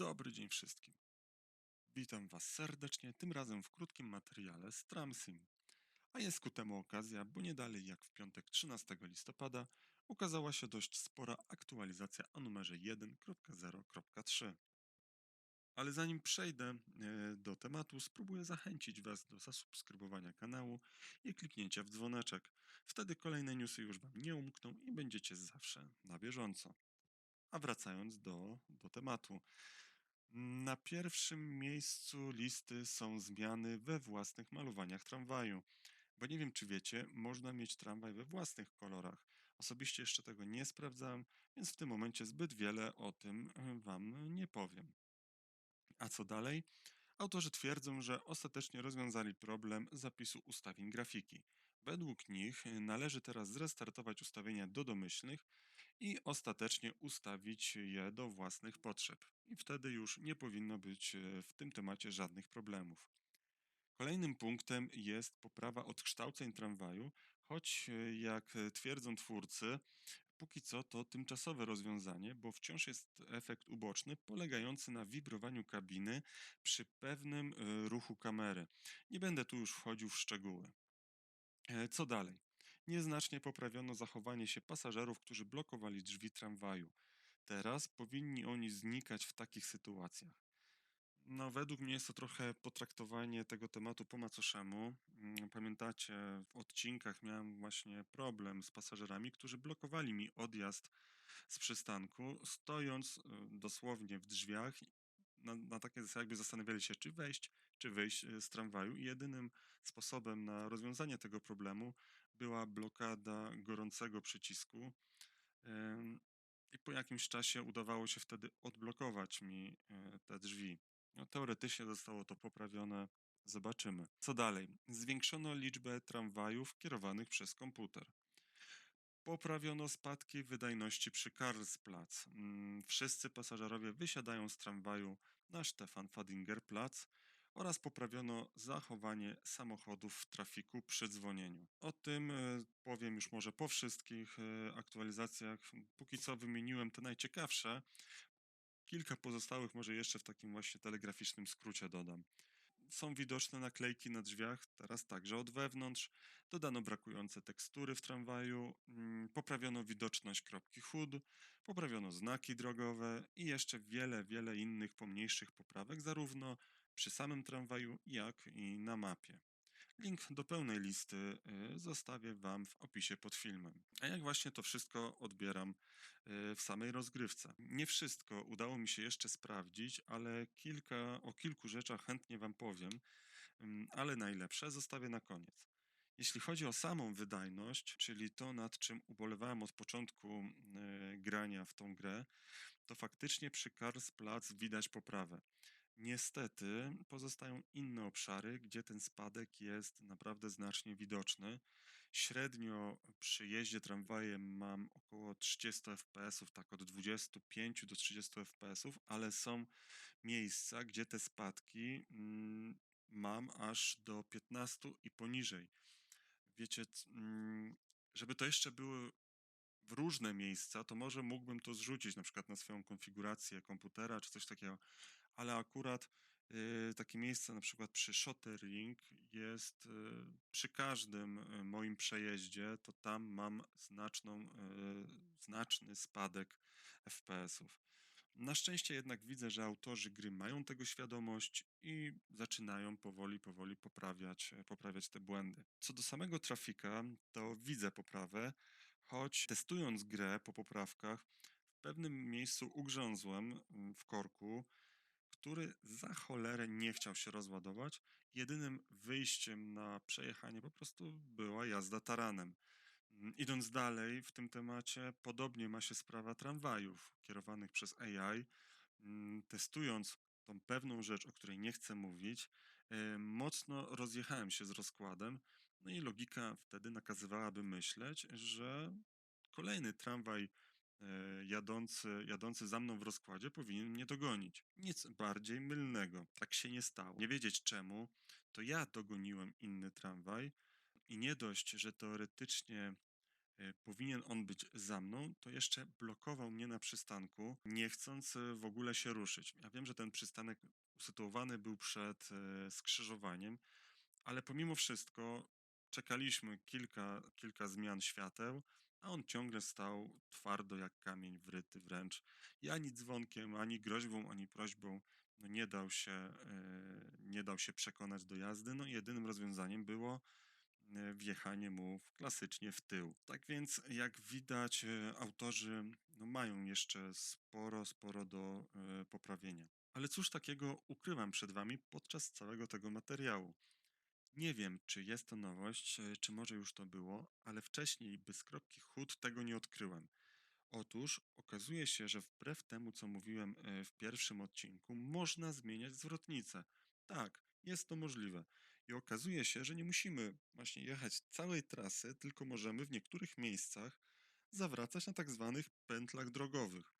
Dobry dzień wszystkim. Witam Was serdecznie, tym razem w krótkim materiale z Tramsim. A jest ku temu okazja, bo nie dalej jak w piątek 13 listopada ukazała się dość spora aktualizacja o numerze 1.0.3. Ale zanim przejdę e, do tematu, spróbuję zachęcić Was do zasubskrybowania kanału i kliknięcia w dzwoneczek. Wtedy kolejne newsy już Wam nie umkną i będziecie zawsze na bieżąco. A wracając do, do tematu. Na pierwszym miejscu listy są zmiany we własnych malowaniach tramwaju. Bo nie wiem, czy wiecie, można mieć tramwaj we własnych kolorach. Osobiście jeszcze tego nie sprawdzałem, więc w tym momencie zbyt wiele o tym e, Wam nie powiem. A co dalej? Autorzy twierdzą, że ostatecznie rozwiązali problem zapisu ustawień grafiki. Według nich należy teraz zrestartować ustawienia do domyślnych i ostatecznie ustawić je do własnych potrzeb. I wtedy już nie powinno być e, w tym temacie żadnych problemów. Kolejnym punktem jest poprawa odkształceń tramwaju, choć e, jak twierdzą twórcy, póki co to tymczasowe rozwiązanie, bo wciąż jest efekt uboczny polegający na wibrowaniu kabiny przy pewnym e, ruchu kamery. Nie będę tu już wchodził w szczegóły. E, co dalej? Nieznacznie poprawiono zachowanie się pasażerów, którzy blokowali drzwi tramwaju. Teraz powinni oni znikać w takich sytuacjach. No, według mnie jest to trochę potraktowanie tego tematu po macoszemu. Mm, Pamiętacie, w odcinkach miałem właśnie problem z pasażerami, którzy blokowali mi odjazd z przystanku, stojąc y, dosłownie w drzwiach na, na takie zasadzie, jakby zastanawiali się, czy wejść, czy wyjść y, z tramwaju. I jedynym sposobem na rozwiązanie tego problemu była blokada gorącego przycisku. I po jakimś czasie udawało się wtedy odblokować mi y, te drzwi. No, teoretycznie zostało to poprawione. Zobaczymy. Co dalej? Zwiększono liczbę tramwajów kierowanych przez komputer. Poprawiono spadki wydajności przy Karlsplatz. Mm, Wszyscy pasażerowie wysiadają z tramwaju na Stefan Fadinger Platz oraz poprawiono zachowanie samochodów w trafiku przy dzwonieniu. O tym e, powiem już może po wszystkich e, aktualizacjach. Póki co wymieniłem te najciekawsze. Kilka pozostałych może jeszcze w takim właśnie telegraficznym skrócie dodam. Są widoczne naklejki na drzwiach, teraz także od wewnątrz. Dodano brakujące tekstury w tramwaju, mm, poprawiono widoczność kropki HUD, poprawiono znaki drogowe i jeszcze wiele, wiele innych pomniejszych poprawek, zarówno przy samym tramwaju, jak i na mapie. Link do pełnej listy y, zostawię Wam w opisie pod filmem. A jak właśnie to wszystko odbieram y, w samej rozgrywce? Nie wszystko udało mi się jeszcze sprawdzić, ale kilka, o kilku rzeczach chętnie Wam powiem, ale najlepsze zostawię na koniec. Jeśli chodzi o samą wydajność, czyli to, nad czym ubolewałem od początku y, grania w tą grę, to faktycznie przy Karlsplatz widać poprawę. Niestety pozostają inne obszary, gdzie ten spadek jest naprawdę znacznie widoczny. Średnio przy jeździe tramwajem mam około 30 fps, tak od 25 do 30 fps, ale są miejsca, gdzie te spadki mm, mam aż do 15 i poniżej. Wiecie, mm, żeby to jeszcze były w różne miejsca, to może mógłbym to zrzucić na przykład na swoją konfigurację komputera czy coś takiego, ale akurat y, takie miejsce na przykład przy Shotterring jest y, przy każdym y, moim przejeździe, to tam mam znaczną, znaczny spadek FPS-ów. Na szczęście jednak widzę, że autorzy gry mają tego świadomość i zaczynają powoli, powoli poprawiać, poprawiać te błędy. Co do samego trafika, to widzę poprawę, choć testując grę po poprawkach, w pewnym miejscu ugrzązłem w korku, który za cholerę nie chciał się rozładować. Jedynym wyjściem na przejechanie po prostu była jazda taranem. Mm, Idąc dalej w tym temacie, podobnie ma się sprawa tramwajów kierowanych przez AI. Mm, Testując tą pewną rzecz, o której nie chcę mówić, e, mocno rozjechałem się z rozkładem, no i logika wtedy nakazywałaby myśleć, że kolejny tramwaj jadący, jadący za mną w rozkładzie powinien mnie dogonić. Nic bardziej mylnego. Tak się nie stało. Nie wiedzieć czemu, to ja dogoniłem inny tramwaj i nie dość, że teoretycznie e, powinien on być za mną, to jeszcze blokował mnie na przystanku, nie chcąc e, w ogóle się ruszyć. Ja wiem, że ten przystanek usytuowany był przed e, skrzyżowaniem, ale pomimo wszystko czekaliśmy kilka, kilka zmian świateł, a on ciągle stał twardo jak kamień wryty wręcz. I ani dzwonkiem, ani groźbą, ani prośbą no nie, dał się, e, nie dał się przekonać do jazdy. No jedynym rozwiązaniem było e, wjechanie mu klasycznie w tył. Tak więc, jak widać, e, autorzy no, mają jeszcze sporo, sporo do poprawienia. Ale cóż takiego ukrywam przed Wami podczas całego tego materiału? Nie wiem, czy jest to nowość, e, czy może już to było, ale wcześniej bez kropki chód tego nie odkryłem. Otóż okazuje się, że wbrew temu, co mówiłem e, w pierwszym odcinku, można zmieniać zwrotnicę. Tak, jest to możliwe. I okazuje się, że nie musimy właśnie jechać całej trasy, tylko możemy w niektórych miejscach zawracać na tak zwanych pętlach drogowych.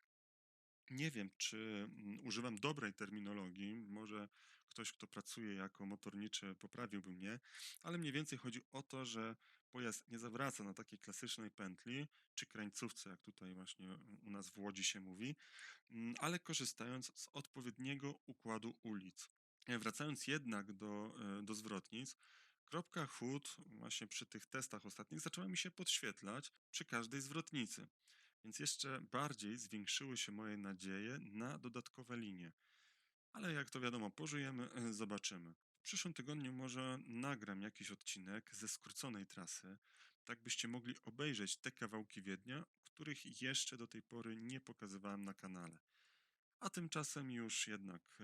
Nie wiem, czy mm, używam dobrej terminologii, może ktoś, kto pracuje jako motorniczy, poprawiłby mnie, ale mniej więcej chodzi o to, że pojazd nie zawraca na takiej klasycznej pętli, czy krańcówce, jak tutaj właśnie u nas w Łodzi się mówi, mm, ale korzystając z odpowiedniego układu ulic. Wracając jednak do, e, do zwrotnic, kropka chód właśnie przy tych testach ostatnich zaczęła mi się podświetlać przy każdej zwrotnicy. Więc jeszcze bardziej zwiększyły się moje nadzieje na dodatkowe linie. Ale jak to wiadomo, pożyjemy, e, zobaczymy. W przyszłym tygodniu może nagram jakiś odcinek ze skróconej trasy, tak byście mogli obejrzeć te kawałki Wiednia, których jeszcze do tej pory nie pokazywałem na kanale. A tymczasem już jednak e,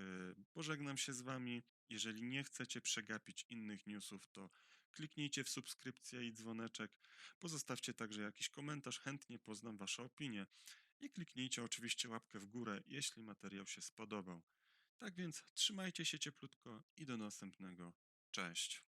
pożegnam się z Wami. Jeżeli nie chcecie przegapić innych newsów, to kliknijcie w subskrypcję i dzwoneczek. Pozostawcie także jakiś komentarz, chętnie poznam Wasze opinie. I kliknijcie oczywiście łapkę w górę, jeśli materiał się spodobał. Tak więc trzymajcie się cieplutko i do następnego. Cześć.